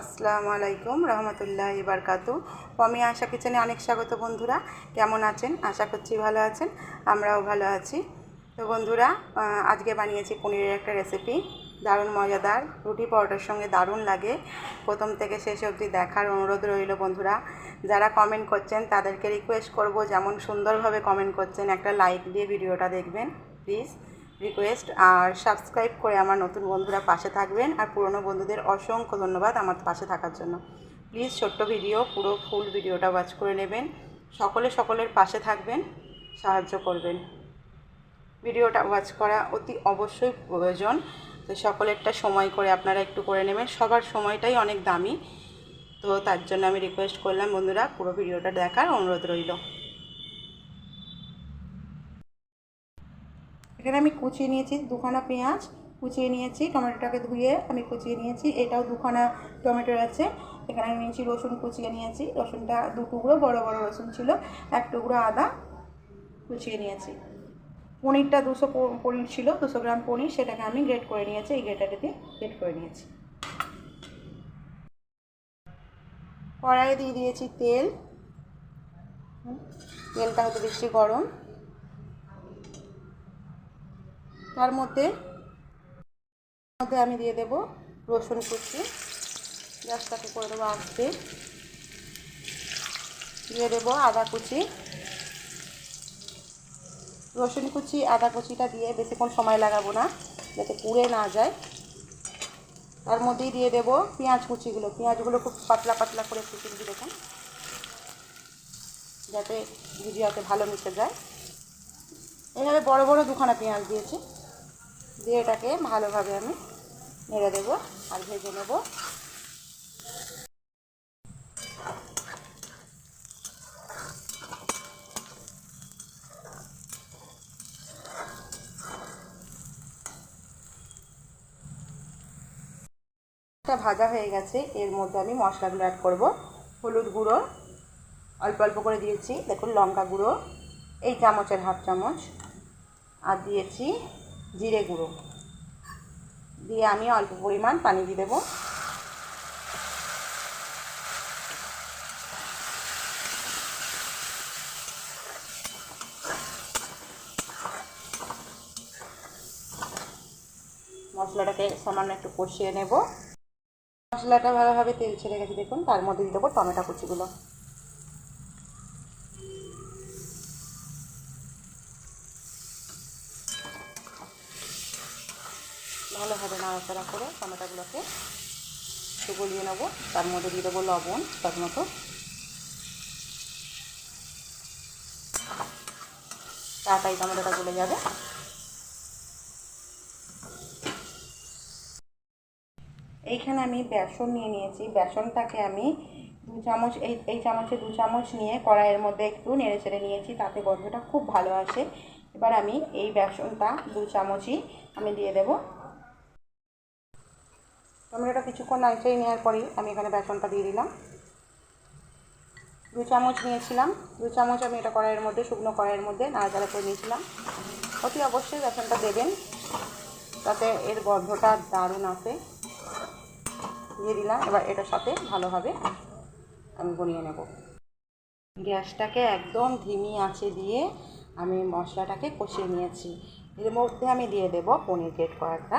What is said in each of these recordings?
আসসালামু আলাইকুম রহমতুল্লাহ ইবারকাতু পমি আশা কিচেনে অনেক স্বাগত বন্ধুরা। কেমন আছেন? আশা করছি ভালো আছেন। আমরাও ভালো আছি। তো বন্ধুরা আজকে বানিয়েছি পনিরের একটা রেসিপি দারুণ মজাদার। রুটি পরোটার সঙ্গে দারুণ লাগে। প্রথম থেকে শেষ অবধি দেখার অনুরোধ রইল বন্ধুরা। যারা কমেন্ট করছেন, তাদেরকে রিকোয়েস্ট করব যেমন সুন্দরভাবে কমেন্ট করছেন, একটা লাইক দিয়ে ভিডিওটা দেখবেন প্লিজ রিকোয়েস্ট আর সাবস্ক্রাইব করে আমার নতুন বন্ধুরা পাশে থাকবেন, আর পুরনো বন্ধুদের অসংখ্য ধন্যবাদ আমার পাশে থাকার জন্য। প্লিজ ছোট্ট ভিডিও পুরো ফুল ভিডিওটা ওয়াচ করে নেবেন। সকলে সকলের পাশে থাকবেন, সাহায্য করবেন। ভিডিওটা ওয়াচ করা অতি অবশ্যই প্রয়োজন, তো সকলেরটা সময় করে আপনারা একটু করে নেবেন। সবার সময়টাই অনেক দামি, তো তার জন্য আমি রিকোয়েস্ট করলাম বন্ধুরা, পুরো ভিডিওটা দেখার অনুরোধ রইল। এখানে আমি কুচিয়ে নিয়েছি দুখানা পেঁয়াজ, কুচিয়ে নিয়েছি টমেটোটাকে ধুয়ে আমি কুচিয়ে নিয়েছি, এটাও দুখানা টমেটোর আছে। এখানে আমি নিয়েছি রসুন কুচিয়ে নিয়েছি, রসুনটা দু টুকরো, বড়ো বড়ো রসুন ছিল, এক টুকরো আদা কুচিয়ে নিয়েছি। পনিরটা দুশো পনির ছিল, দুশো গ্রাম পনির, সেটাকে আমি গ্রেট করে নিয়েছি, এই গ্রেটারে দিয়ে গ্রেট করে নিয়েছি। কড়াইয়ে দিয়ে দিয়েছি তেল। তেলটা হতে দিচ্ছি গরম। তার মধ্যে মধ্যে আমি দিয়ে দেব রসুন কুচি। গ্যাসটাকে করে দেবো আস্তে। দিয়ে দেবো আদা কুচি। রসুন কুচি, আদা কুচিটা দিয়ে বেশিক্ষণ সময় লাগাবো না, যাতে পুড়ে না যায়। তার মধ্যেই দিয়ে দেব পেঁয়াজ কুচিগুলো। পেঁয়াজগুলো খুব পাতলা পাতলা করে কুচি দিয়ে দেখুন। যাতে ভুজিয়াতে ভালো মিশে যায়। এইভাবে বড় বড় দুখানা পেঁয়াজ দিয়েছি। দিয়ে এটাকে ভালোভাবে আমি নেড়ে দেবো আর ভেজে নেব। ভাজা হয়ে গেছে, এর মধ্যে আমি মশলাগুলো অ্যাড করব। হলুদ গুঁড়ো, অল্প অল্প করে দিয়েছি। দেখুন, লঙ্কা গুঁড়ো, এই চামচের হাফ চামচ। আর দিয়েছি জিরে গুঁড়ো। দিয়ে আমি অল্প পরিমাণ পানি দিয়ে দেবো। মশলাটাকে সামান্য একটু কষিয়ে নেব। মশলাটা ভালোভাবে তেল ছেড়ে গেছে দেখুন, তার মধ্যে দিয়ে দেবো টমেটো কুচিগুলো। ভালোভাবে নাড়াচাড়া করে টমেটোগুলোকে একটু গলিয়ে নেব। তার মধ্যে দিয়ে দেবো লবণ তার মতো। তাড়াতাড়ি টমেটোটা গলে যাবে। এইখানে আমি বেসন নিয়ে নিয়েছি। বেসনটাকে আমি দু চামচ, এই এই চামচে দু চামচ নিয়ে কড়াইয়ের মধ্যে একটু নেড়ে চেড়ে নিয়েছি, তাতে গন্ধটা খুব ভালো আসে। এবার আমি এই বেসনটা দু চামচই আমি দিয়ে দেব। টমেটোটা কিছুক্ষণ নাড়িয়ে নেওয়ার পরেই আমি এখানে বেসনটা দিয়ে দিলাম। দু চামচ নিয়েছিলাম। দু চামচ আমি এটা কড়াইয়ের মধ্যে, শুকনো কড়াইয়ের মধ্যে নাড়াচাড়া করে নিয়েছিলাম। অতি অবশ্যই বেসনটা দেবেন, তাতে এর গন্ধটা দারুণ আসে। দিয়ে দিলাম, এবার এটার সাথে ভালোভাবে আমি বনিয়ে নেব। গ্যাসটাকে একদম ধিমি আছে দিয়ে আমি মশলাটাকে কষিয়ে নিয়েছি। এর মধ্যে আমি দিয়ে দেব পনির গ্রেট করাটা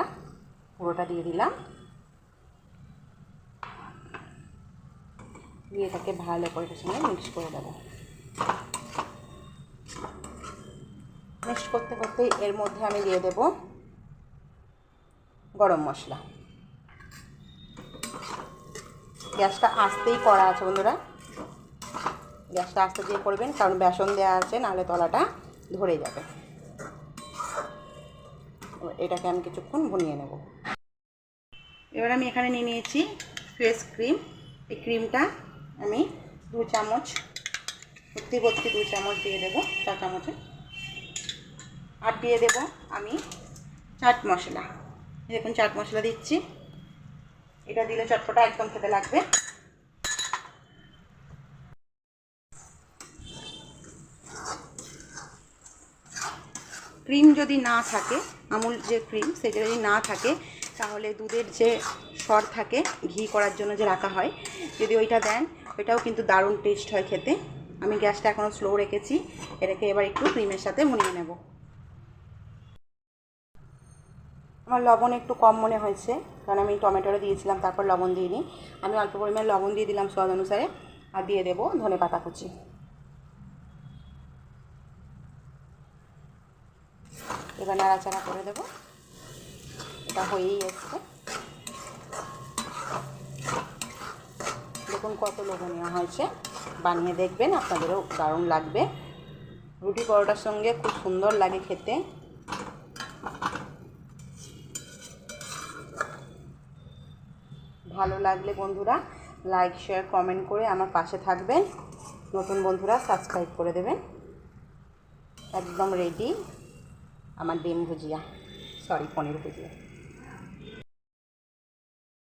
পুরোটা দিয়ে দিলাম। দিয়ে এটাকে ভালো করে এটার সঙ্গে মিক্স করে দেবো। মিক্স করতে করতেই এর মধ্যে আমি দিয়ে দেব গরম মশলা। গ্যাসটা আস্তেই করা আছে বন্ধুরা। গ্যাসটা আস্তে দিয়ে করবেন, কারণ বেসন দেওয়া আছে, নাহলে তলাটা ধরে যাবে। এটাকে আমি কিছুক্ষণ ভুনিয়ে নেব। এবার আমি এখানে নিয়ে নিয়েছি ফ্রেশ ক্রিম। এই ক্রিমটা আমি দু চামচ ভর্তি ভর্তি দু চামচ দিয়ে দেবো, চা চামচে। আর দিয়ে দেব আমি চাট মশলা। দেখুন, চাট মশলা দিচ্ছি। এটা দিলে চটপটা একদম খেতে লাগবে। ক্রিম যদি না থাকে, আমুল যে ক্রিম, সেটা যদি না থাকে, তাহলে দুধের যে সর থাকে, ঘি করার জন্য যে রাখা হয়, যদি ওইটা দেন ওইটাও কিন্তু দারুণ টেস্ট হয় খেতে। আমি গ্যাসটা এখনও স্লো রেখেছি, এটাকে এবার একটু ক্রিমের সাথে ভুনিয়ে নেব। আমার লবণ একটু কম মনে হয়েছে, কারণ আমি টমেটোটা দিয়েছিলাম, তারপর লবণ দিইনি। আমি অল্প পরিমাণে লবণ দিয়ে দিলাম স্বাদ অনুসারে, আর দিয়ে দেবো ধনে পাতা কুচি। এবার নাড়াচাড়া করে দেবো। এটা হয়েই এসছে। দেখুন কত লোভনীয় হয়েছে বানিয়ে দেখবেন, আপনাদেরও দারুণ লাগবে। রুটি পরোটার সঙ্গে খুব সুন্দর লাগে খেতে। ভালো লাগলে বন্ধুরা লাইক, শেয়ার, কমেন্ট করে আমার পাশে থাকবেন। নতুন বন্ধুরা সাবস্ক্রাইব করে দেবেন। একদম রেডি। আমার ডিম ভুজিয়া, সরি, পনির ভুজিয়া।